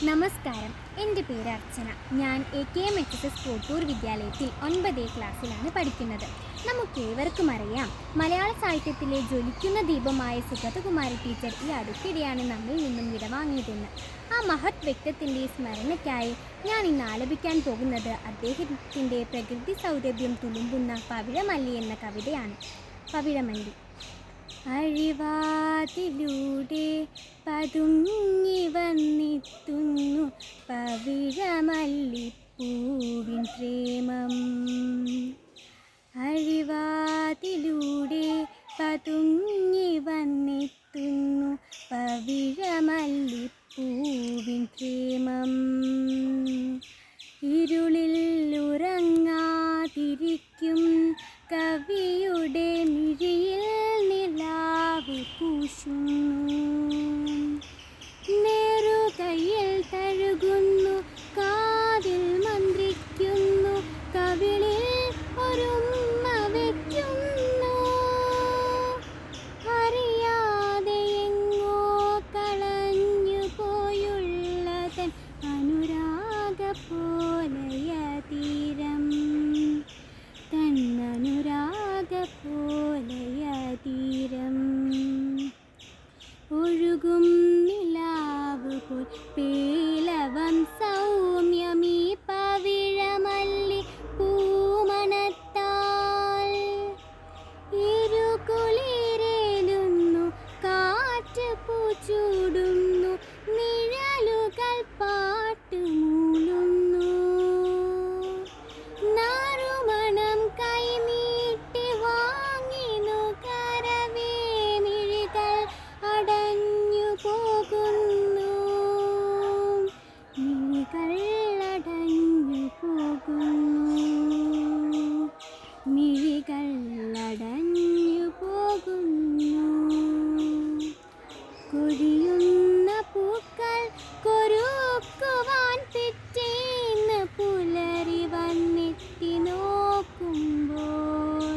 നമസ്കാരം. എന്റെ പേര് അർച്ചന. ഞാൻ A K M H S S Kottur വിദ്യാലയത്തിൽ ഒൻപതേ ക്ലാസ്സിലാണ് പഠിക്കുന്നത്. നമുക്കേവർക്കും അറിയാം മലയാള സാഹിത്യത്തിലെ ജ്വലിക്കുന്ന ദീപമായ സുഗതകുമാരി ടീച്ചർ ഈ അടുത്തിടെയാണ് നമ്മിൽ നിന്നും വിടവാങ്ങിയതെന്ന്. ആ മഹത് വ്യക്തിത്വത്തിന്റെ സ്മരണയ്ക്കായി ഞാൻ ഇന്ന് ആലപിക്കാൻ പോകുന്നത് അദ്ദേഹത്തിന്റെ പ്രകൃതി സൗരഭ്യം തുളുമ്പുന്ന പവിഴമല്ലി എന്ന കവിതയാണ്. പവിഴമല്ലി. അഴിവാതിലൂടെ പതുങ്ങി വന്നെത്തുന്നു പവിഴമല്ലിപ്പൂവിൻ പ്രേമം. അഴിവാതിലൂടെ പതുങ്ങി വന്നെത്തുന്നു പവിഴമല്ലിപ്പൂവിൻ പ്രേമം. തന്നനുരാഗ പോലയ ഒഴുകും നിലാവ് പോൽ പേലവം കൊഴിയുന്ന പൂക്കൾ കൊരുക്കുവാൻ പിറ്റേന്ന് പുലരി വന്നെത്തി നോക്കുമ്പോൾ.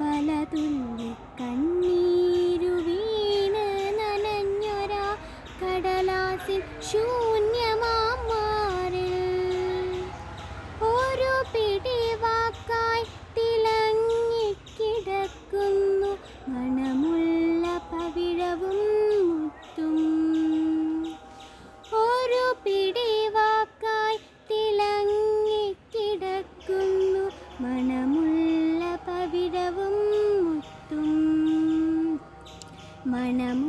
പല തുള്ളി കണ്ണീരു വീണ് നനഞ്ഞൊരാ കടലാസിൽ ശൂന്യമാറിൽ ഒരു പിടിവാക്കായി തിളങ്ങിക്കിടക്കുന്നു Namo